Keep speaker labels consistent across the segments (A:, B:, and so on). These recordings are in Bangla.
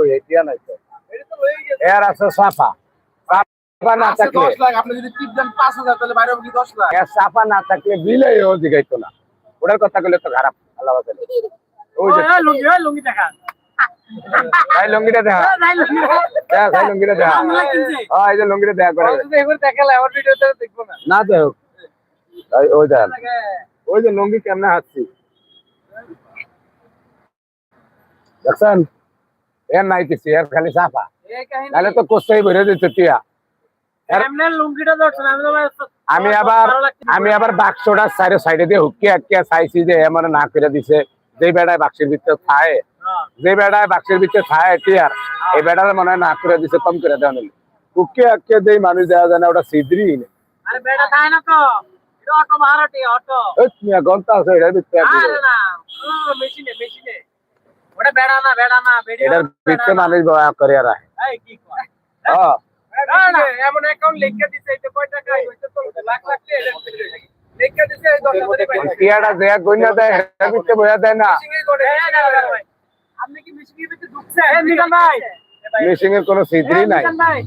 A: কই এটা নাই তো। এর আছে সাফা সাফা না থাকলে
B: দশ লাখ আপনি যদি টিপ দেন পাঁচ হাজার তাহলে বাইরে হবে কি দশ লাখ?
A: এর সাফা না থাকলে বিলে ও না। ওটার কথা কইলে তো খারাপ আল্লাহ ওই যে
C: লুঙ্গি লুঙ্গি দেখা।
A: ভাই লঙ্গিটা দেখা। দেখা ভাই লঙ্গিটা দেখা। হ্যাঁ এই যে লঙ্গিটা দেখা করে।
C: এবার দেখালে আমার ভিডিওতে দেখব না।
A: ওই ওই দেখ। ওই যে লঙ্গি কেমনে হাঁটছি। দেখছেন? এর নাই কিছু এর খালি
C: কাহিনী।
A: নাহলে তো কোথায় বেরো দিতে
C: ধরছেন আমি
A: আবার আমি আবার বাক্সটা সাইডে সাইডে দিয়ে হুকি আটকে চাইছি যে এমন না করে দিছে। যে বেড়ায় বাক্সের ভিতরে খায় যে বেড়ায় বাক্সের ভিতরে খায় টিয়ার এই বেড়ার মনে হয় না করে দিছে কম করে দেওয়া নিল হুকি আটকে যে মানুষ দেওয়া যায় না ওটা সিদ্রি
C: আরে বেটা তাই না তো। এটা অটো ভাড়াটি অটো।
A: গন্তা আছে
C: না। মেশিনে মেশিনে।
A: এটার ভিতরে মানুষ বয়া করে আর আহে।
C: এই কি কয়
A: হ্যাঁ
C: না না এমন অ্যাকাউন্ট লিখে দিছে এটা কয় টাকা হইছে তো লাখ লাখ টাকা লিখে দিছে এই দশ হাজার টাকা
A: টিয়াটা দেয়া গইনা দেয় এটার ভিতরে বয়া দেয় না
C: আপনি কি মিশিংয়ের ভিতরে ঢুকছেন এই মিজান ভাই
A: মেশিং এর কোনো সিদ্রি নাই
C: মিজান ভাই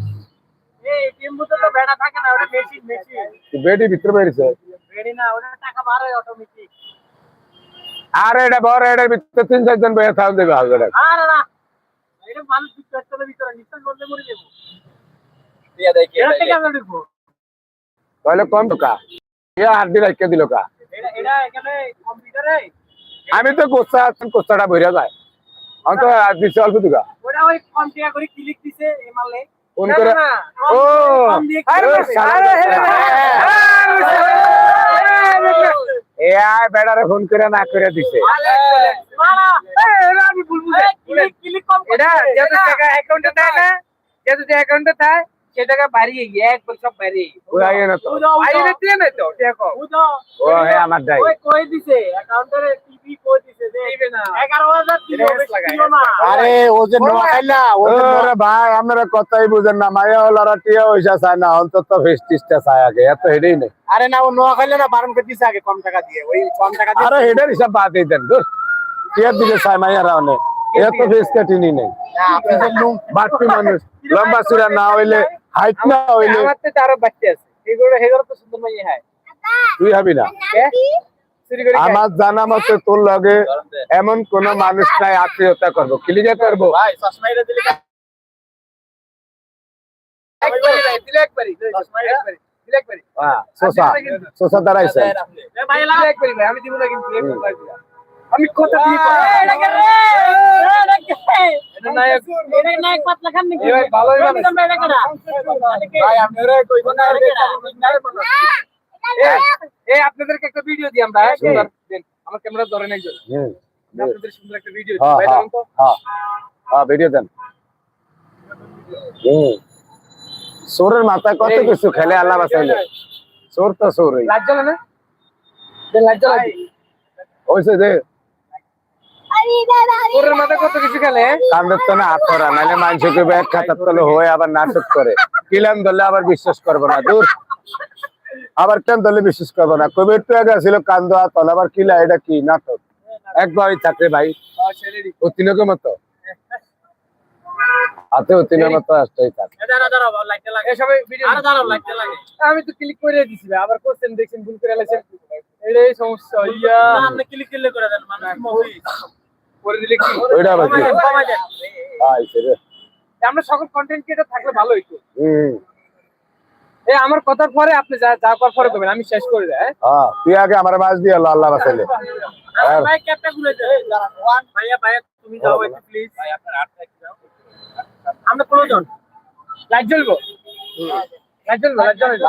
C: এই টিম বুতে তো বেড়া থাকে না ওটা মেশিন মেশিন
A: বেডি ভিতরে বেরিয়েছে
C: বেড়ি না ওটা টাকা বার হয় অটোমেটিক
A: আর এটা বড় এটার ভিতরে তিন চারজন বয়া থাকবে দেবে
C: আরে ঢুকবো
A: তাহলে কম টাকা এ হাত দিয়ে রেখে দিল কা।
C: এটা এটা এখানে কম্পিউটারে
A: আমি তো কোচা আছেন কোচাটা বইরা যায়। আমি তো আর দিচ্ছি অল্প দিকা
C: ওটা ওই কম টাকা করে ক্লিক দিছে এই মালে
A: ফোন করে ও!
C: কম দিয়ে
A: আরে শালা এ আয় বেড়ারে ফোন করে না করে দিছে।
C: এটা যেহেতু টাকা অ্যাকাউন্টে থাকে না যেহেতু অ্যাকাউন্টে দেয় সে টাকা বাড়িয়ে গিয়ে একবার সব বাড়িয়ে
A: না তো।
C: বাইরে দিয়ে না তো দেখো।
A: ও হে আমার দাই
C: ওই কই দিছে? অ্যাকাউন্টের টিভি কই দিছে? যে 11000 দিল বেশি দিল না।
B: আরে ও যে
A: ওরে ভাই আপনারা কথাই বুঝেন না। মায়া হলারা টিয়া চায় না অন্তত ফেস্টিসটা চায় আগে। এত হেডেই নেই।
B: আরে না ও নোয়াখাইলা না বারণ করে দিছে আগে কম টাকা দিয়ে। ওই কম টাকা দিয়ে
A: আরে হেডের হিসাব বাদ দিয়ে দেন দোস্ত টিয়ার দিকে চায় মাইয়ারা অনেক এত ফেস কাটিনি নেই।
B: না,
A: বাড়তি মানুষ। লম্বা চূড়া না হইলে হাইট না হইলে
C: আমার তো আরও বাচ্চা আছে। এগুলো এগুলো তো সুন্দর মাইয়া হয়।
A: তুই হবি না?
C: চুরি করে খায়।
A: আমার জানা মতে তোর লগে এমন কোন মানুষ নাই আত্মীয়তা করব। কিলিজা করব। হ্যাঁ শোষা শোষা দাঁড়াইছে
C: ভাই, দিলে একবারই। ভাই, আমি দিব না কিন্তু, একবার। দিলাম। আমি কত দিয়ে আপনাদেরকে একটা ভিডিও দিই আমরা হ্যাঁ। আমার ক্যামেরা ধরেন একজন। আপনাদের সুন্দর একটা ভিডিও
A: হ্যাঁ,
C: ভাই
A: হ্যাঁ। হ্যাঁ। ভিডিও দেন। সোরের মাথায় কত কিছু খেলে আল্লাহ বাসাইলে সোর তো সোরই
C: লাইট জ্বলে না? জ্বলাই দিই।
A: ওইসে যে
C: ওরের মাথায় কত কিছু খেলে?
A: তো না হাত নাহলে মানুষকে ব্যাগ খাতার তলে হয়ে আবার নাটক করে। কিলাম ধরলে আবার বিশ্বাস করব না দূর। আবার কেন ধরলে বিশ্বাস করব না? কবির তো আগে ছিল কান্দ আতল আবার কিলা এটা কি নাটক? একবারই থাকে ভাই অতিনকের মতো। হাতে অতিনের মতো আসতেই থাকে।
C: আমি তো ক্লিক করে দিছি আবার কোশ্চেন দেখছেন ভুল করে এটাই সমস্যা ইয়া। করে দিলে কি
A: ওইটা আবার কি? আইছে রে
C: আমরা সকল কন্টেন্ট ক্রিয়েটর থাকলে ভালো হইতো
A: হুম।
C: এই আমার কথার পরে আপনি যা যা করার পরে করবেন আমি শেষ করে দেয়
A: হ্যাঁ? তুই আগে আমার মাছ দিয়ে আল্লাহ আল্লাহ
C: ভাই ক্যাপটা ভাইয়া ভাইয়া তুমি যাও একটু প্লিজ ভাই আপনার আট আমরা কোন জন। লাইট জ্বলবো? লাইট জ্বলবো লাইট জ্বলবো।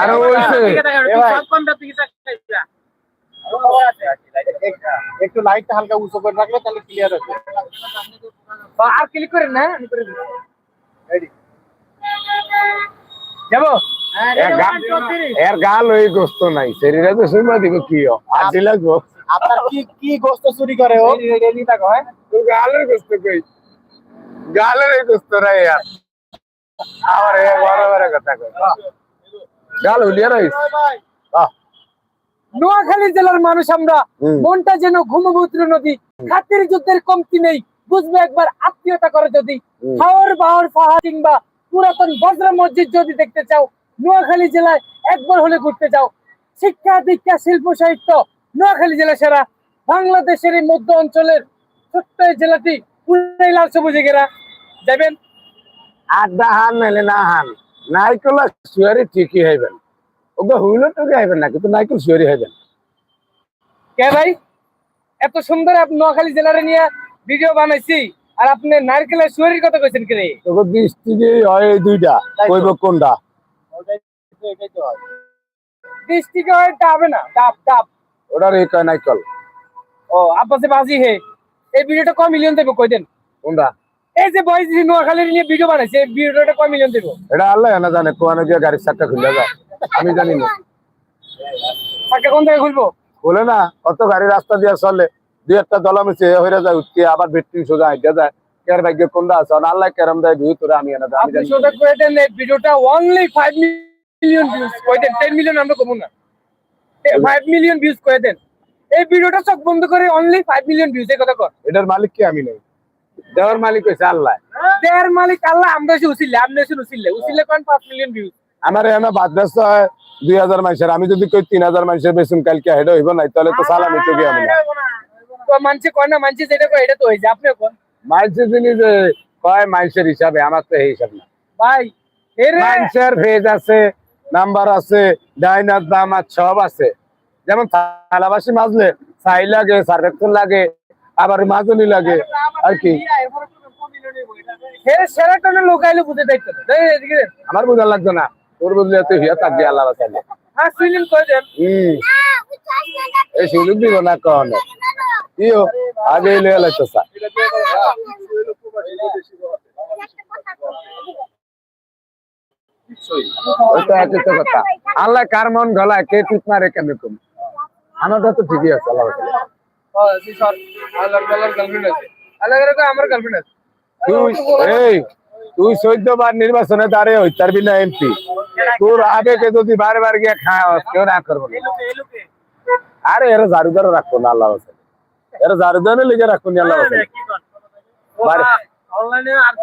B: আরও ভাই।
C: সব কোনটা থেকে তাকাইছা
B: একটু লাইটটা হালকা উঁচু করে রাখলে তাহলে ক্লিয়ার হবে
C: আর ক্লিক করেন না আমি করে দিই রেডি যাব?
A: এর গাল ওই গোস্ত নাই শরীরে তো সুমা দিব কি? আর দি লাগবো?
B: আপনার কি কি গোস্ত চুরি করে ও?
C: রেডি থাকো হ্যাঁ।
A: তুই গালের গোস্ত কই? গালের এই গোস্ত রে ইয়ার আমার এ বড় বড় কথা কই। গাল উলিয়া রইস।
C: নোয়াখালী জেলার মানুষ আমরা মনটা যেন ঘুমভূত্র নদী খাতির যুদ্ধের কমতি নেই বুঝবে একবার আত্মীয়তা করে যদি। হাওর বাহর পাহাড় কিংবা পুরাতন বজ্র মসজিদ যদি দেখতে চাও নোয়াখালী জেলায় একবার হলে ঘুরতে যাও। শিক্ষা দীক্ষা শিল্প সাহিত্য নোয়াখালী জেলা সেরা। বাংলাদেশের এই মধ্য অঞ্চলের ছোট্ট জেলাটি পুরাই লাল সবুজে ঘেরা। যাবেন
A: আড্ডা হান নাইলে না হান। ঠিকই হইবেন। হইলে তো হইবেন না কিন্তু নাইকল শিওরি হইবেন
C: কে ভাই? এত সুন্দর আপনি নোয়াখালী জেলারে নিয়ে ভিডিও বানাইছি আর আপনি নারকেলের সুয়ারির কথা কইছেন কি রে?
A: তোকে দৃষ্টিকে হয় দুইটা কইব কোনটা?
C: ডিস্ট্রিক্টে ওইটা হবে না। ডাব ডাব
A: ওটার এই কয় নাইকল?
C: ও আব্বাসে বাজি হে। এই ভিডিওটা কয় মিলিয়ন দেবো কই দেন?
A: কোনটা?
C: এই যে বয়স নোয়াখালীর নিয়ে ভিডিও বানাইছে এই ভিডিওটা কয় মিলিয়ন দেবো?
A: এটা আল্লাহ না জানে কোয়ানো গিয়ে গাড়ির চাক্কা খুলে যায় আমি জানি না।
C: কোন থেকে খুলবো
A: বলে না কত গাড়ি রাস্তা দিয়ে চলে। দুই একটা দলা মিশে হয়ে যায় আবার সোজা আইটা যায় কের ভাগ্য কোনটা আছে? আল্লাহ কেরম দেয় ভিউ তোরা আমি এনে আমি জানি
C: সোজা করে দেন এই ভিডিওটা অনলি ফাইভ মিলিয়ন ভিউজ দেন মিলিয়ন আমরা কমু না। ফাইভ মিলিয়ন ভিউজ করে দেন। এই ভিডিওটা চোখ বন্ধ করে অনলি মিলিয়ন ভিউজ কথা কর।
A: এটার মালিক কি আমি নেই? দেওয়ার মালিক আল্লাহ।
C: দেয়ার মালিক আল্লাহ আমরা এসে উসিলে আপনি এসে উসিলে উসিলে কোন পাঁচ মিলিয়ন ভিউজ
A: আমার এখানে বাদ ব্যস্ত হয় দুই হাজার মানুষের। আমি যদি কই তিন হাজার মানুষের বেসুন কালকে হেড হইব নাই তাহলে তো সালামি তো গিয়ে আমি না।
C: মানছে কয় না মানছে যেটা কয় এটা তো হয়েছে আপনি কোন।
A: মানুষের জিনিস এ, কয় মানুষের হিসাবে আমার তো এই হিসাব না।
C: ভাই
A: মানুষের ভেজ আছে নাম্বার আছে ডাইনার দাম আর সব আছে। যেমন থালাবাসি মাজলে ছাই লাগে সার্ভেকশন লাগে আবার মাজনি লাগে আর কি। আমার বোঝা লাগতো না। তোর বুঝলে তুই হিয়া আল্লাহ
C: হ্যাঁ দেন?
A: হম এই সুযোগ দিব না কখন। ইও আগে স্যার কথা। আল্লাহ কার মন গলায় কে ঠিক মারে কেন কম? আমারটা তো ঠিকই আছে আল্লাহ তুই এই তুই চোদ্দ বার নির্বাচনে দাঁড়িয়ে হই তার বিনা এমপি। তোর আবেগে যদি বারে বারে গিয়ে খাওয়া কেউ না করব আরে এরা জারুদারও রাখব না আল্লাহ বাঁচালে। এরা জারুদারে লিখে রাখব না আল্লাহ।
C: কি
A: বারে-
C: অনলাইনে আর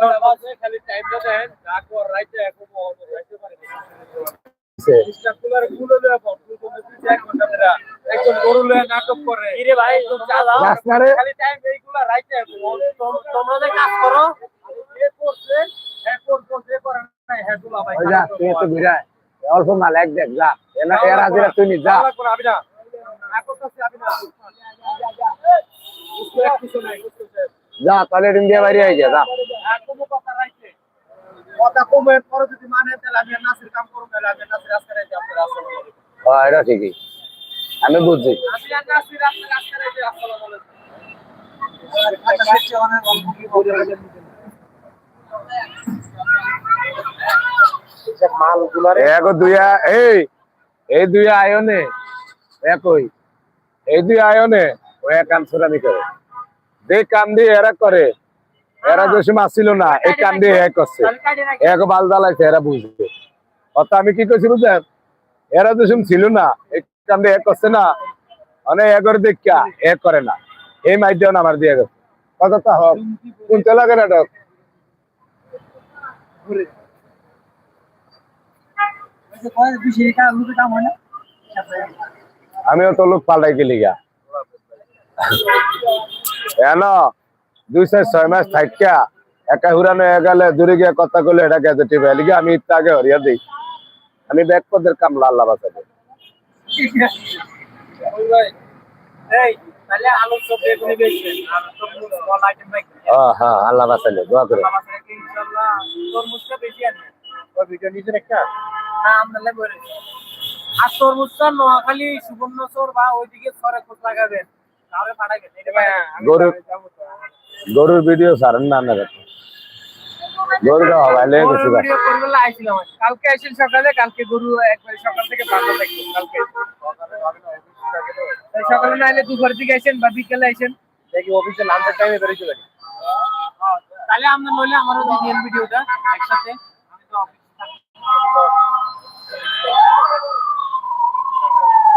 C: খালি টাইমটা দেন। রাত আর রাইতে এখন রাইতে পারে টাইম তোমরা কাজ করো। এ করছে এ করছে। যে করে না হ্যাঁ দুলা ভাই
A: ওই যা তুই একটু ঘুরে আয়। অল্প মাল এক দেখ যা এনা এর হাজিরা তুই নি যা
C: করে আবি না আকো কাছে আবি না উসকো এক কিছু নাই উসকো
A: যা তাহলে ইন্ডিয়া বাইরে হয়ে যা যা
C: কোনো কথা রাইতে কথা কমে পরে যদি মানে তাহলে আমি আর নাসির কাম করব তাহলে আমি আর নাসির আজকে রাইতে আপনার আসসালামু আলাইকুম
A: ও, এটা ঠিকই আমি বুঝছি
C: আমি আর নাসির আপনার আজকে রাইতে আসসালামু আলাইকুম আচ্ছা সে অনেক অল্প কি বলে মালগুলারে
A: এক দুইয়া এই এই দুই আয়নে একই। এই দুই আয়নে ও এক কাম সুরামি করে। যে কাম দিয়ে এরা করে এরা যে সময় আসছিল না এই কাম দিয়ে এক করছে। এক বাল জ্বালাইছে এরা বুঝবে। অত আমি কি করছি বুঝলেন? এরা যে সময় ছিল না এই কাম দিয়ে এক করছে না মানে একর দেখা এক করে না। এই মাইডিয়াও আমার দিয়ে গেছে। হোক। শুনতে লাগে না ডক আমিও তো লোক পাল্টাই গেলি গা এন দুই চার ছয় মাস থাকিয়া একা হুরানো হয়ে গেলে দূরে গিয়ে কথা কইলে এটা গেছে টিপে লিগে আমি ইত্যা আগে হরিয়া দিই। আমি ব্যাগ পদের কামলা আল্লাহ বাঁচাবে
C: এই
A: হ্যাঁ হ্যাঁ আল্লাহ বাঁচালে দোয়া করে
C: আমাদের কি ইনশাআল্লাহ বেশি আনবেন ওই ভিডিও নিজের একটা? না আমরা লাগবে আর তরমুজটা নোয়াখালী সুবর্ণচর বা ওইদিকে সরে খোঁজ লাগাবেন।
A: গরুর গরুর ভিডিও সারেন না না গরুটা হবাইলে গেছে গা।
C: ভিডিও করবে কালকে আসেন সকালে কালকে গরু একবার সকাল থেকে বান্ধা থাকবে কালকে। সকালে না এলে দুপুর দিকে আসেন বা বিকেলে আসেন
B: দেখি অফিসে লাঞ্চের টাইমে বেরোতে পারি
C: তাহলে আমরা নইলে আমার দিয়ে ভিডিওটা একসাথে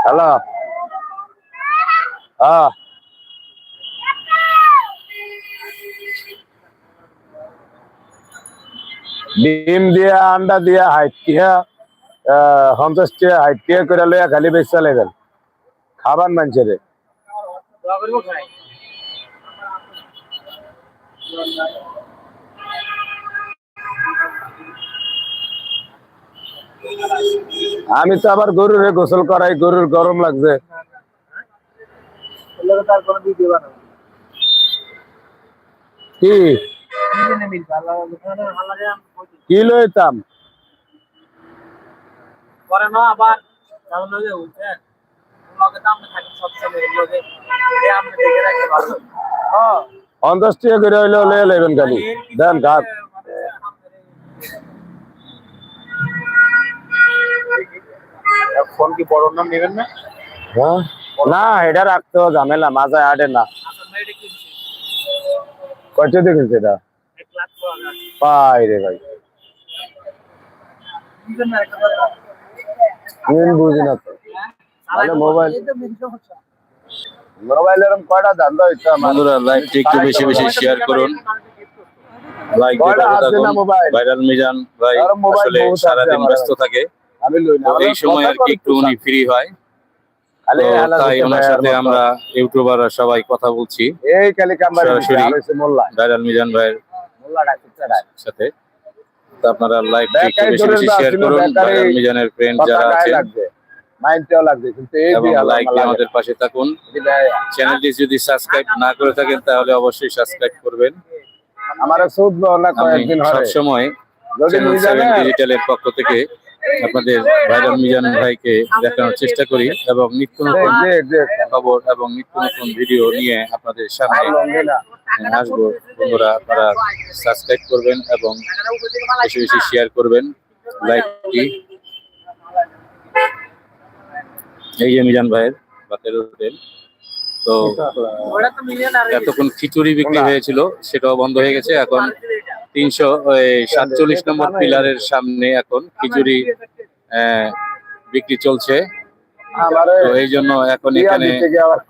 A: হ্যালো হ্যাঁ ডিম দিয়ে আন্ডা দিয়ে হাইট টিয়া সন্তোষ টিয়া হাইট টিয়া করে লইয়া খালি বেচা লেগেল
C: দোয়া করব খাই
A: আমি তো আবার গরুর গোসল করাই, গরুর গরম লাগছে। কি? কি লইতাম?
C: পরে না আবার
A: পঞ্চাশ টিয়া করে হইলেও লইবেন খালি। দেন ঘাট
B: ফোন কি বড় নাম নেবেন না?
A: হ্যাঁ? না এটা রাখতে ঝামেলা মাজায় আটে না। কয়টা দেখেছি এটা? পাই রে ভাই। বুঝি না তো মোবাইল মোবাইল এরকম কয়টা ধান্দা হইতো
D: বন্ধুরা লাইভটি একটু বেশি বেশি শেয়ার করুন। লাইক
A: আছে
D: ভাইরাল মিজান ভাই আসলে সারাদিন ব্যস্ত থাকে। এই সময় আর কি একটু উনি ফ্রি হয়। তাই ওনার
A: আর
D: সাথে আমরা ইউটিউবাররা সবাই কথা বলছি। সরাসরি।
A: মোল্লা।
D: ভাইরাল মিজান ভাইয়ের
A: মোল্লা ডাকতে চাড়ায়
D: সাথে। তো আপনারা একটু বেশি বেশি শেয়ার করুন ভাইরাল মিজানের ফ্রেন্ড যারা আছেন।
A: লাগবে। মাইন্ডটাও লাগবে কিন্তু এই
D: এবং লাইক আমাদের পাশে থাকুন। চ্যানেলটি যদি সাবস্ক্রাইব না করে থাকেন তাহলে অবশ্যই সাবস্ক্রাইব করবেন।
A: আমার সুদ না কয়েকদিন হয়
D: চ্যানেল সেভেন ডিজিটালের পক্ষ থেকে আপনাদের ভাইরাল মিজান ভাইকে দেখানোর চেষ্টা করি এবং নিত্য নতুন খবর এবং নিত্য নতুন ভিডিও নিয়ে আপনাদের সামনে আসব। বন্ধুরা আপনারা সাবস্ক্রাইব করবেন এবং বেশি বেশি শেয়ার করবেন। লাইকটি এই যে মিজান ভাইয়ের বাতের হোটেল। তো এতক্ষণ খিচুড়ি বিক্রি হয়েছিল সেটাও বন্ধ হয়ে গেছে। এখন তিনশো সাতচল্লিশ নম্বর পিলারের সামনে এখন খিচুড়ি বিক্রি চলছে। তো এই জন্য এখন এখানে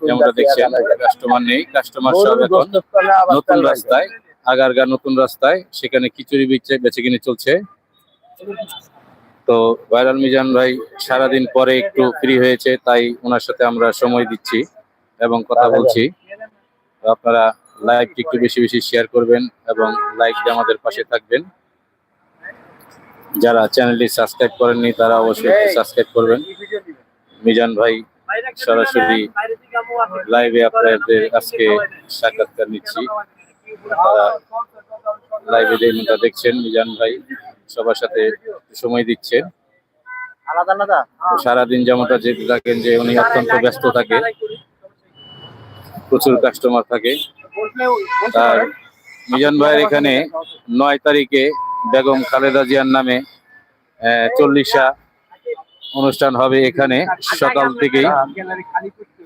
D: যেমনটা দেখছেন কাস্টমার নেই কাস্টমার সব এখন নতুন রাস্তায় আগারগা নতুন রাস্তায় সেখানে খিচুড়ি বেচে বেচে কিনে চলছে। তো ভাইরাল মিজান ভাই সারাদিন পরে একটু ফ্রি হয়েছে, তাই ওনার সাথে আমরা সময় দিচ্ছি এবং কথা বলছি। আপনারা লাইভটি একটু বেশি বেশি শেয়ার করবেন এবং লাইক আমাদের পাশে থাকবেন। যারা চ্যানেলটি সাবস্ক্রাইব করেননি, তারা অবশ্যই সাবস্ক্রাইব করবেন। মিজান ভাই সরাসরি লাইভে আপনাদের আজকে সাক্ষাৎকার নিচ্ছি। তারা লাইভে দেখছেন মিজান ভাই সবার সাথে সময় দিচ্ছেন।
C: আলাদা আলাদা?
D: সারাদিন যেমনটা যেতে থাকেন যে উনি অত্যন্ত ব্যস্ত থাকে। প্রচুর কাস্টমার থাকে। আর মিজান ভাইয়ের এখানে নয় তারিখে বেগম খালেদা জিয়ার নামে চল্লিশা অনুষ্ঠান হবে এখানে। সকাল থেকেই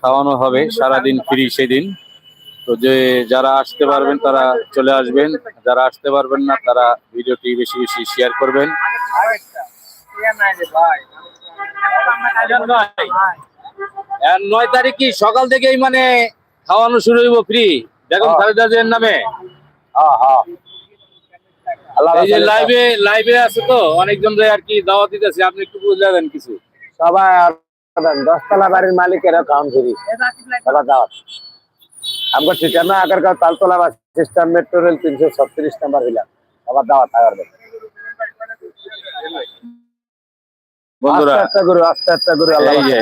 D: খাওয়ানো হবে সারাদিন ফ্রি সেদিন। তো যে যারা আসতে পারবেন তারা চলে আসবেন। যারা আসতে পারবেন না তারা ভিডিওটি বেশি বেশি শেয়ার করবেন। নয় তারিখ কি সকাল থেকেই মানে খাওয়ানো শুরু হইব ফ্রি বেগম
A: হ্যাঁ।
D: খালেদা জিয়ার নামে।
A: হ্যাঁ হ্যাঁ।
D: এই যে। লাইভে লাইভে আছে তো অনেকজন আর কি দাওয়াত দিতেছে আপনি একটু বুঝলে দেন কিছু।
A: সবাই দশতলা বাড়ির মালিকেরা সবার দাওয়াত আমগো ঠিকানা Agargaon Taltala bus stand metro rail তিনশো ছত্রিশ নাম্বার হইলাম সবার দাওয়াত আগারগাঁও
D: বন্ধুরা এই যে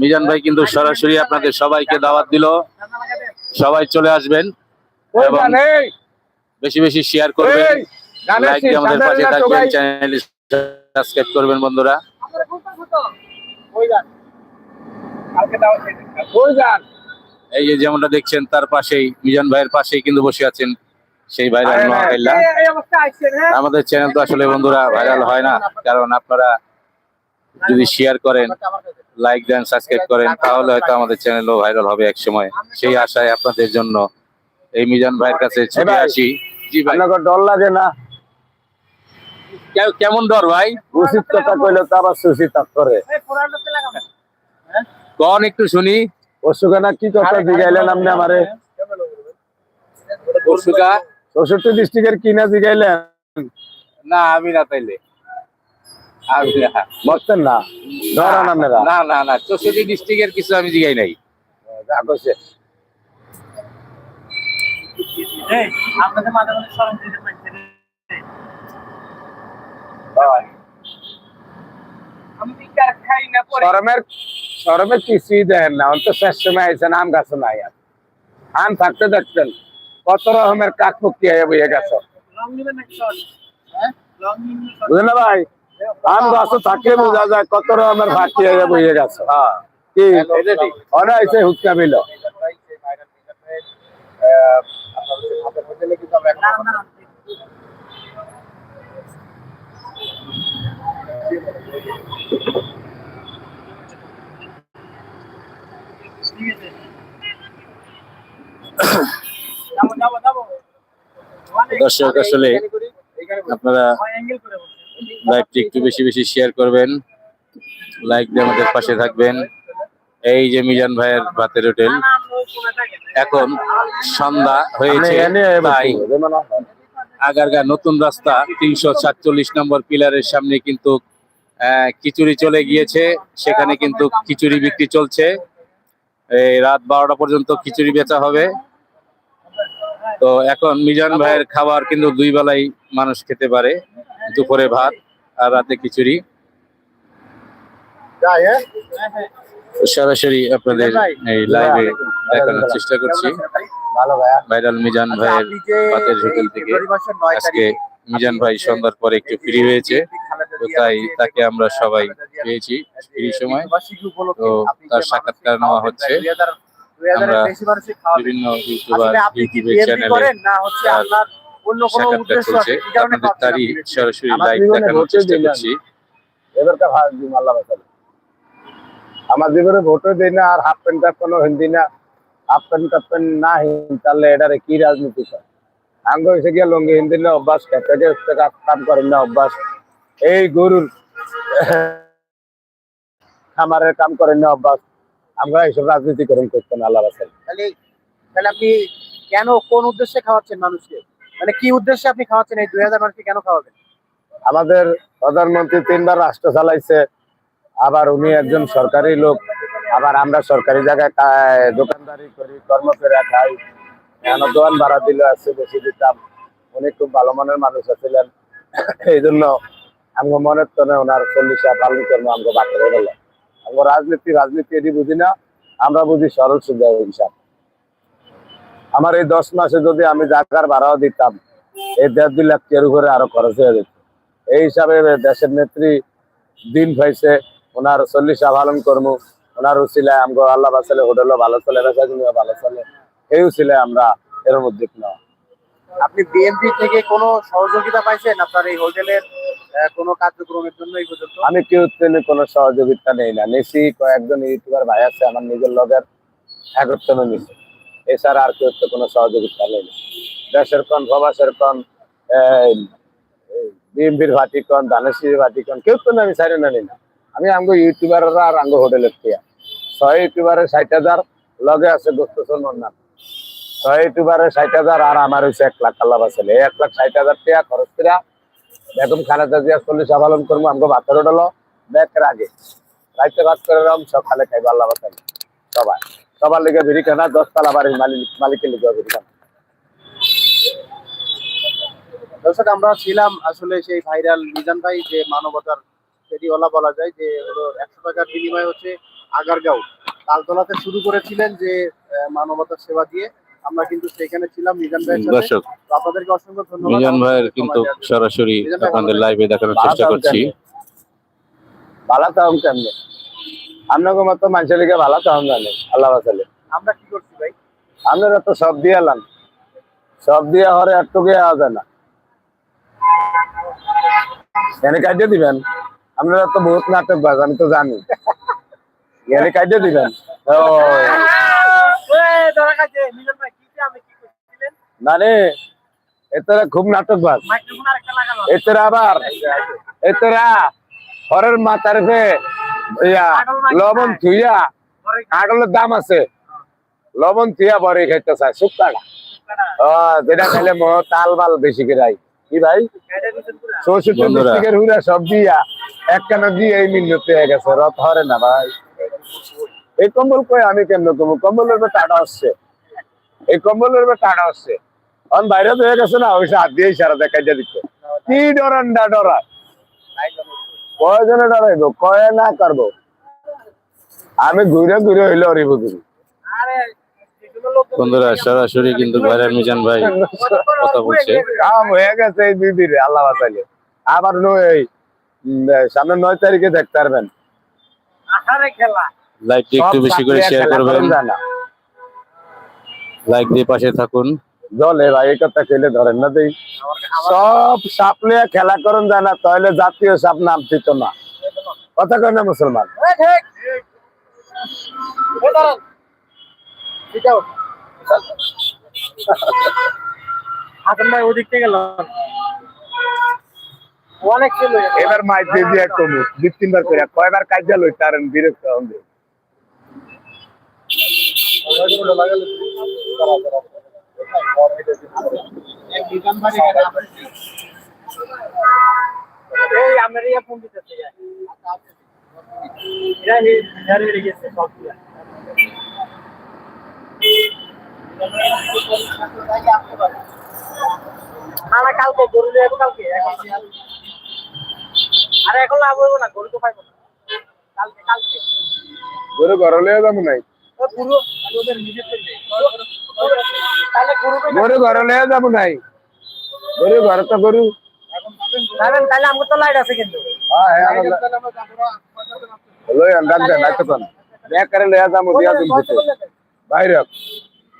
D: মিজান ভাই কিন্তু সরাসরি আপনাদের সবাইকে দাওয়াত দিল। সবাই চলে আসবেন এবং বেশি বেশি শেয়ার করবেন।
A: এই,
D: লাইক দিয়ে আমাদের পাশে থাকবেন চ্যানেল সাবস্ক্রাইব করবেন বন্ধুরা।
A: ওই গান।
D: এই যে যেমনটা দেখছেন তার পাশেই মিজান ভাইয়ের পাশেই কিন্তু বসে আছেন সেই ভাইরাল
C: আসছেন হ্যাঁ।
D: আমাদের চ্যানেল তো আসলে বন্ধুরা ভাইরাল হয় না কারণ আপনারা যদি শেয়ার করেন লাইক দেন সাবস্ক্রাইব করেন তাহলে হয়তো আমাদের চ্যানেলও ভাইরাল হবে এক সময় সেই আশায় আপনাদের জন্য এই মিজান ভাইয়ের কাছে
A: ভাই।
D: আসি। জি ভাই।
A: ডর লাগে না।
D: কে- কেমন ডর ভাই?
A: উচিত কথা কইলে তো আবার সুশি তাক করে
D: কন একটু শুনি।
A: পরশুকে কি কথা জিগাইলেন আপনি আমারে? চৌষট্টি ডিস্ট্রিক্টের কি না জিগাইলেন?
D: না আমি না তাইলে। আমি না।
A: না? ধরান আপনারা।
D: না না না চৌষট্টি ডিস্ট্রিক্টের কিছু আমি জিগাই নাই।
A: যা কইছে।
C: আপনাদের মাঝে মাঝে শরম দিতে পারছে আমি বিকার খাই না পরে?
A: কিছুই দেন না অন্ত শেষ সময় আইসেন আম গাছ নাই আর। আম থাকতে দেখতেন কত রকমের কাক মুক্তি হয়ে বইয়ে গেছ।
C: হ্যাঁ?
A: বুঝলেন ভাই? আম গাছ থাকলে বোঝা যায় কত রকমের ফাঁকি হয়ে বইয়ে গেছ। হ্যাঁ। কি? অনেক এসে হুচকা মিল।
C: না, না, না। ঠিক আছে। যাব, যাব, যাব।
D: দর্শক আসলে আপনারা। লাইভটি একটু বেশি বেশি শেয়ার করবেন লাইক দিয়ে আমাদের পাশে থাকবেন এই যে মিজান ভাইয়ের ভাতের হোটেল। এখন সন্ধ্যা হয়েছে তাই আগারগা নতুন রাস্তা তিনশো সাতচল্লিশ নম্বর পিলারের সামনে কিন্তু আহ, খিচুড়ি চলে গিয়েছে সেখানে কিন্তু খিচুড়ি বিক্রি চলছে এই রাত বারোটা পর্যন্ত খিচুড়ি বেচা হবে। তো এখন মিজান ভাইয়ের খাবার কিন্তু দুই বেলাই মানুষ খেতে পারে দুপুরে ভাত আর রাতে খিচুড়ি। সরাসরি আপনাদের এই লাইভে দেখানোর চেষ্টা করছি। ভাইরাল মিজান ভাইয়ের হোটেল থেকে আজকে মিজান ভাই সন্ধ্যার পরে একটু ফ্রি হয়েছে। তাই তাকে আমরা সবাই পেয়েছি ফ্রি সময়। তো তার সাক্ষাৎকার নেওয়া হচ্ছে। আমরা বিভিন্ন ইউটিউবার
B: আসলে
D: ইউটিউবের চ্যানেলে
B: করেন না হচ্ছে
D: তার
B: আপনার অন্য কোনো
D: সাক্ষাৎকার
B: উদ্দেশ্য
D: চলছে।
B: আছে কি কারণে
D: আপনাদের তারই সরাসরি লাইভ
A: জীবনে
D: দেখানোর চেষ্টা করছি।
A: আমার জীবনে ভোটও দিই না আর হাফ প্যান্ট কোনো হিন্দি না হাফ প্যান্ট প্যান্ট না হিন্দি তাহলে এটারে কি রাজনীতি করে আঙ্গ গিয়ে লঙ্গি হিন্দি না অভ্যাস কাম করেন না অভ্যাস। এই গরুর খামারের কাম করেন না অভ্যাস। আমরা এইসব রাজনীতি করেন করতেন আল্লাহ বাঁচালে
B: তাহলে তাহলে আপনি কেন কোন উদ্দেশ্যে খাওয়াচ্ছেন মানুষকে? মানে কি উদ্দেশ্যে আপনি খাওয়াচ্ছেন? এই দুই হাজার মানুষকে কেন খাওয়াবেন?
A: আমাদের প্রধানমন্ত্রী তিনবার রাষ্ট্র চালাইছে আবার উনি একজন সরকারি লোক আবার আমরা সরকারি জায়গায় দোকানদারি করি কর্মফেরা খাই। এখন দোকান ভাড়া দিলে আছে বেশি দিতাম? উনি খুব ভালো মনের মানুষ আছিলেন। এই জন্য আমার মনের তো ওনার চল্লিশা পালন কর্ম আমাকে হয়ে গেল। আমরা রাজনীতি রাজনীতি এটি বুঝি না, আমরা বুঝি সরল সুবিধা হিসাব আমার এই দশ মাসে যদি আমি জায়গার ভাড়াও দিতাম, এই দেড় দুই লাখ টাকার উপরে আরও খরচ হয়ে যেত। এই হিসাবে দেশের নেত্রী দিন পাইছে ওনার চল্লিশা পালন কর্ম ওনার উচিলায় আমগো আল্লাহ বাসালে হোটেলও ভালো চলে কিনিও ভালো চলে, এই উচিলায় আমরা এর মধ্যে নেওয়া
B: আপনি বিএনপি থেকে কোনো সহযোগিতা পাইছেন? আপনার এই হোটেলের কোনো কার্যক্রমের জন্য এই পর্যন্ত?
A: আমি কেউ তেমনি কোনো সহযোগিতা নেই না। নিছি কয়েকজন ইউটিউবার ভাই আছে, আমার নিজের লগের এছাড়া আর কেউ কোনো সহযোগিতা নেই না। দেশের কন, প্রবাসের কন বিএমপির ভাটি কন দানেশির ভাটি কন কেউ তো আমি সাইড না না। আমি আমগো ইউটিউবাররা আর আমগো হোটেলের টিয়া। ছয় ইউটিউবারের ষাট হাজার লগে আছে দোস্ত সলমান নাম। আমার
B: ছিলাম আসলে সেই ভাইরাল মিজান ভাই, যে মানবতার ফেরিওয়ালা বলা যায়, যে একশো টাকার বিনিময়ে হচ্ছে আগারগাঁও। তালতলাতে শুরু করেছিলেন যে মানবতার সেবা দিয়ে। আমরা কিন্তু সেখানে ছিলাম মিজান ভাইয়ের
D: দর্শক
B: আপনাদেরকে অসংখ্য ধন্যবাদ।
D: মিজান ভাইয়ের কিন্তু সরাসরি আপনাদের লাইভে দেখানোর চেষ্টা করছি।
A: ভালো তো কেমনে আপনাকে মতো মানুষের লিগে ভালো তো আমি জানি। আল্লাহ বাসালে
B: আমরা কি করছি ভাই?
A: আপনারা তো সব দিয়ে এলাম। সব দিয়ে হরে একটুকু আওয়া যায় না। এনে কাটিয়ে দিবেন? আপনারা তো বহুত নাটক বাজ আমি তো জানি। এনে কাটিয়ে দিবেন? ও
C: ওই, ধরা খাইছে, মিজান ভাই,
A: মানে এতরা খুব নাটক বাজ
C: মাইক্রোফোন
A: এতরা আবার এতরা হরের মাথার ফে ইয়া লবণ থুইয়া
C: পরে
A: দাম আছে। লবণ থুইয়া বড়ি খাইতে চায় শুক্তাটা যেটা খাইলে তাল বাল বেশি কি ভাই? চৌষট্টি
D: বন্ধুরা।
A: ডিস্ট্রিক্টের হুরা সব দিয়া একখান দিয়ে এই মিন্নতে হয়ে গেছে রথ হরে না ভাই। এই কম্বল কই আমি কেমন কমু? কম্বলের টাটা আসছে। এই কম্বলের টাটা হচ্ছে অন বাইরে তো হয়ে গেছে না ওই হাত দিয়ে ইশারা দেখাই দিয়ে দিচ্ছে। কি ডরান না ডরা? কয়জনে ডরাইব কয়ে না করব। আমি ঘুরে ঘুরে হইলে অরিব ঘুরি
D: বন্ধুরা সরাসরি কিন্তু ভাইরাল মিজান ভাই কথা বলছে।
A: কাম হয়ে গেছে এই দুই দিনে আল্লাহ আবার নয় সামনে নয় তারিখে দেখতে পারবেন।
E: খেলা।
D: একটু বেশি করে শেয়ার করবেন। লাইক দিয়ে পাশে থাকুন।
A: জলে ভাই এই কথা খেলে ধরেন না দেই। সব সাপ সাপলে খেলা করুন জানা তাহলে জাতীয় সাপ নাম দিত না। কথা কয় না মুসলমান?
E: হাসান ভাই ওদিক থেকে অনেক ছিল।
A: এবার মাইক দিয়ে দিয়ে কমু। দুই তিনবার করে। কয়বার কাজে লই তার বিরক্ত
E: না কালকে গরু কালকে? আরে এখন লাভ হইব না গরু তো পাইবো না। কালকে কালকে।
A: গরু ঘরে লয়ে যাব নাই।
E: পুরো ওদের নিজের গরু
A: ঘরে লয়ে যাব নাই গরু ঘরে তো গরু
E: যাবেন তাহলে আমাকে তো লাইট আছে কিন্তু
A: হ্যাঁ হ্যাঁ লই আন দেন রাখতে পান ব্যাগ করে লয়ে যাব দিয়া দিন বাইরে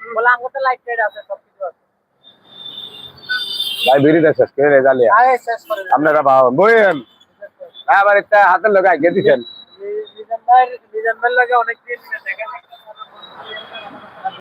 E: বলে তো লাইট টাইট আছে সব কিছু আছে
A: ভাই বিড়ি দেশ কে রে জালিয়া
E: আয় শেষ করে দেন।
A: আপনারা আবার একটা হাতের লোক আগে দিছেন
E: নি- নিজাম ভাই নিজাম ভাই লাগে অনেক দিন দেখা